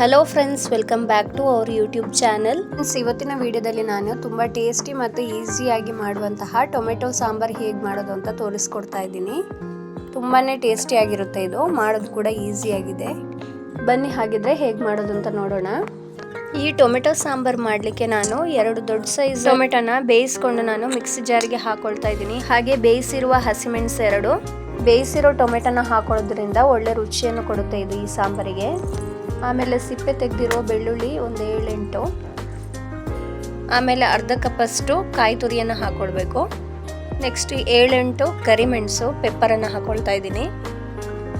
Hello friends welcome back to our YouTube channel friends ಇವತ್ತಿನ ವಿಡಿಯೋದಲ್ಲಿ ನಾನು ತುಂಬ ಟೇಸ್ಟಿ ಮತ್ತು ಈಸಿಯಾಗಿ ಮಾಡುವಂತಹ ಟೊಮೆಟೊ ಸಾಂಬಾರ್ ಹೇಗೆ ಮಾಡೋದು ಅಂತ ತೋರಿಸ್ಕೊಡ್ತಾ ಇದ್ದೀನಿ. ತುಂಬಾ ಟೇಸ್ಟಿಯಾಗಿರುತ್ತೆ ಇದು ಮಾಡೋದು ಕೂಡ ಈಸಿಯಾಗಿದೆ ಬನ್ನಿ ಹಾಗಿದ್ರೆ ಹೇಗೆ ಮಾಡೋದು ಅಂತ ನೋಡೋಣ. ಈ ಟೊಮೆಟೊ ಸಾಂಬಾರು ಮಾಡಲಿಕ್ಕೆ ನಾನು ಎರಡು ದೊಡ್ಡ ಸೈಜ್ ಟೊಮೆಟೊನ ಬೇಯಿಸ್ಕೊಂಡು ನಾನು ಮಿಕ್ಸಿ ಜಾರಿಗೆ ಹಾಕೊಳ್ತಾ ಇದ್ದೀನಿ. ಹಾಗೆ ಬೇಯಿಸಿರುವ ಹಸಿಮೆಣಸು ಎರಡು. ಬೇಯಿಸಿರೋ ಟೊಮೆಟೊನ ಹಾಕೊಳ್ಳೋದ್ರಿಂದ ಒಳ್ಳೆ ರುಚಿಯನ್ನು ಕೊಡುತ್ತೆ ಇದು ಈ ಸಾಂಬಾರಿಗೆ. ಆಮೇಲೆ ಸಿಪ್ಪೆ ತೆಗೆದಿರೋ ಬೆಳ್ಳುಳ್ಳಿ ಒಂದು ಏಳೆಂಟು. ಆಮೇಲೆ ಅರ್ಧ ಕಪ್ಪಷ್ಟು ಕಾಯಿ ತುರಿಯನ್ನು ಹಾಕ್ಕೊಳ್ಬೇಕು ನೆಕ್ಸ್ಟ್ ಏಳೆಂಟು ಕರಿಮೆಣಸು ಪೆಪ್ಪರನ್ನು ಹಾಕ್ಕೊಳ್ತಾ ಇದ್ದೀನಿ.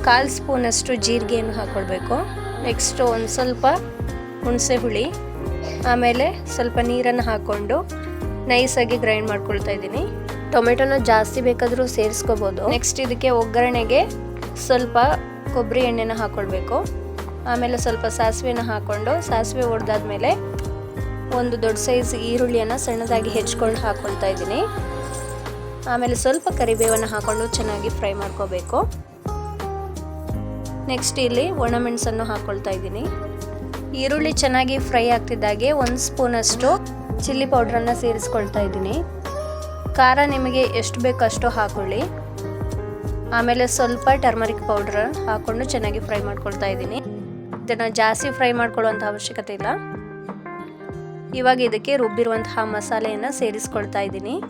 ಕಾಲು ಸ್ಪೂನಷ್ಟು ಜೀರಿಗೆಯನ್ನು ಹಾಕ್ಕೊಳ್ಬೇಕು ನೆಕ್ಸ್ಟು ಒಂದು ಸ್ವಲ್ಪ ಹುಣಸೆ ಹುಳಿ, ಆಮೇಲೆ ಸ್ವಲ್ಪ ನೀರನ್ನು ಹಾಕ್ಕೊಂಡು ನೈಸಾಗಿ ಗ್ರೈಂಡ್ ಮಾಡ್ಕೊಳ್ತಾ ಇದ್ದೀನಿ. ಟೊಮೆಟೊನ ಜಾಸ್ತಿ ಬೇಕಾದರೂ ಸೇರಿಸ್ಕೋಬೋದು. ನೆಕ್ಸ್ಟ್ ಇದಕ್ಕೆ ಒಗ್ಗರಣೆಗೆ ಸ್ವಲ್ಪ ಕೊಬ್ಬರಿ ಎಣ್ಣೆನ ಹಾಕ್ಕೊಳ್ಬೇಕು ಆಮೇಲೆ ಸ್ವಲ್ಪ ಸಾಸಿವೆನ ಹಾಕ್ಕೊಂಡು ಸಾಸಿವೆ ಒಡೆದಾದ್ಮೇಲೆ ಒಂದು ದೊಡ್ಡ ಸೈಜ್ ಈರುಳ್ಳಿಯನ್ನು ಸಣ್ಣದಾಗಿ ಹೆಚ್ಕೊಂಡು ಹಾಕ್ಕೊಳ್ತಾ ಇದ್ದೀನಿ. ಆಮೇಲೆ ಸ್ವಲ್ಪ ಕರಿಬೇವನ್ನು ಹಾಕ್ಕೊಂಡು ಚೆನ್ನಾಗಿ ಫ್ರೈ ಮಾಡ್ಕೋಬೇಕು. ನೆಕ್ಸ್ಟ್ ಇಲ್ಲಿ ಒಣಮೆಣಸನ್ನು ಹಾಕ್ಕೊಳ್ತಾ ಇದ್ದೀನಿ. ಈರುಳ್ಳಿ ಚೆನ್ನಾಗಿ ಫ್ರೈ ಆಗ್ತಿದ್ದಾಗೆ ಒಂದು ಸ್ಪೂನಷ್ಟು ಚಿಲ್ಲಿ ಪೌಡ್ರನ್ನು ಸೇರಿಸ್ಕೊಳ್ತಾ ಇದ್ದೀನಿ. ಖಾರ ನಿಮಗೆ ಎಷ್ಟು ಬೇಕೋ ಅಷ್ಟು ಹಾಕೊಳ್ಳಿ. ಆಮೇಲೆ ಸ್ವಲ್ಪ ಟರ್ಮರಿಕ್ ಪೌಡ್ರ್ ಹಾಕ್ಕೊಂಡು ಚೆನ್ನಾಗಿ ಫ್ರೈ ಮಾಡ್ಕೊಳ್ತಾ ಇದ್ದೀನಿ. ಇದನ್ನು ಜಾಸ್ತಿ ಫ್ರೈ ಮಾಡ್ಕೊಳ್ಳುವಂಥ ಅವಶ್ಯಕತೆ ಇಲ್ಲ. ಇವಾಗ ಇದಕ್ಕೆ ರುಬ್ಬಿರುವಂತಹ ಮಸಾಲೆಯನ್ನು ಸೇರಿಸ್ಕೊಳ್ತಾ ಇದ್ದೀನಿ.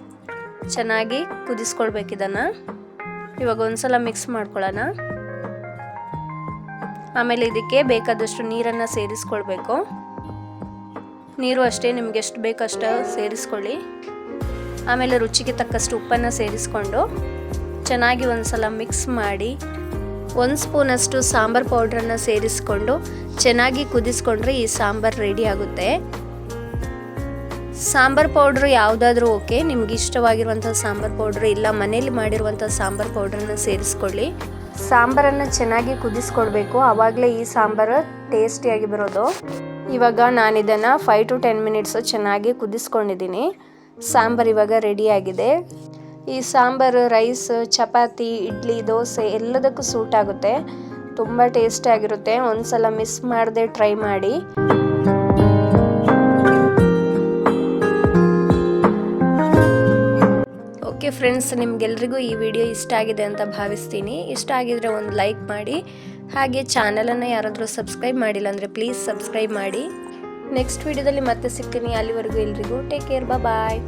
ಚೆನ್ನಾಗಿ ಕುದಿಸ್ಕೊಳ್ಬೇಕು ಇದನ್ನು. ಇವಾಗ ಒಂದ್ಸಲ ಮಿಕ್ಸ್ ಮಾಡ್ಕೊಳ್ಳೋಣ. ಆಮೇಲೆ ಇದಕ್ಕೆ ಬೇಕಾದಷ್ಟು ನೀರನ್ನು ಸೇರಿಸ್ಕೊಳ್ಬೇಕು. ನೀರು ಅಷ್ಟೇ ನಿಮ್ಗೆ ಎಷ್ಟು ಬೇಕಷ್ಟು ಸೇರಿಸ್ಕೊಳ್ಳಿ. ಆಮೇಲೆ ರುಚಿಗೆ ತಕ್ಕಷ್ಟು ಉಪ್ಪನ್ನು ಸೇರಿಸ್ಕೊಂಡು ಚೆನ್ನಾಗಿ ಒಂದ್ಸಲ ಮಿಕ್ಸ್ ಮಾಡಿ ಒಂದು ಸ್ಪೂನಷ್ಟು ಸಾಂಬಾರ್ ಪೌಡ್ರನ್ನು ಸೇರಿಸ್ಕೊಂಡು ಚೆನ್ನಾಗಿ ಕುದಿಸ್ಕೊಂಡ್ರೆ ಈ ಸಾಂಬಾರ್ ರೆಡಿ ಆಗುತ್ತೆ. ಸಾಂಬಾರ್ ಪೌಡ್ರ್ ಯಾವುದಾದ್ರೂ ಓಕೆ, ನಿಮ್ಗೆ ಇಷ್ಟವಾಗಿರುವಂಥ ಸಾಂಬಾರ್ ಪೌಡ್ರ್ ಇಲ್ಲ, ಮನೇಲಿ ಮಾಡಿರುವಂಥ ಸಾಂಬಾರ್ ಪೌಡ್ರನ್ನ ಸೇರಿಸ್ಕೊಳ್ಳಿ. ಸಾಂಬಾರನ್ನು ಚೆನ್ನಾಗಿ ಕುದಿಸ್ಕೊಡ್ಬೇಕು, ಆವಾಗಲೇ ಈ ಸಾಂಬಾರು ಟೇಸ್ಟಿಯಾಗಿ ಬರೋದು. ಇವಾಗ ನಾನು ಇದನ್ನು ಫೈವ್ ಟು ಟೆನ್ ಮಿನಿಟ್ಸು ಚೆನ್ನಾಗಿ ಕುದಿಸ್ಕೊಂಡಿದ್ದೀನಿ. ಸಾಂಬಾರು ಇವಾಗ ರೆಡಿಯಾಗಿದೆ ಈ ಸಾಂಬಾರು, ರೈಸ್, ಚಪಾತಿ, ಇಡ್ಲಿ, ದೋಸೆ ಎಲ್ಲದಕ್ಕೂ ಸೂಟ್ ಆಗುತ್ತೆ. ತುಂಬ ಟೇಸ್ಟಿಯಾಗಿರುತ್ತೆ ಒಂದ್ಸಲ ಮಿಸ್ ಮಾಡದೆ ಟ್ರೈ ಮಾಡಿ. ಓಕೆ ಫ್ರೆಂಡ್ಸ್ ನಿಮ್ಗೆಲ್ರಿಗೂ ಈ ವಿಡಿಯೋ ಇಷ್ಟ ಆಗಿದೆ ಅಂತ ಭಾವಿಸ್ತೀನಿ. ಇಷ್ಟ ಆಗಿದ್ರೆ ಒಂದು ಲೈಕ್ ಮಾಡಿ. ಹಾಗೆ ಚಾನಲನ್ನು ಯಾರಾದರೂ ಸಬ್ಸ್ಕ್ರೈಬ್ ಮಾಡಿಲ್ಲ ಅಂದರೆ ಪ್ಲೀಸ್ ಸಬ್ಸ್ಕ್ರೈಬ್ ಮಾಡಿ. ನೆಕ್ಸ್ಟ್ ವಿಡಿಯೋದಲ್ಲಿ ಮತ್ತೆ ಸಿಗ್ತೀನಿ. ಅಲ್ಲಿವರೆಗೂ ಎಲ್ರಿಗೂ ಟೇಕ್ ಕೇರ್ ಬಾಯ್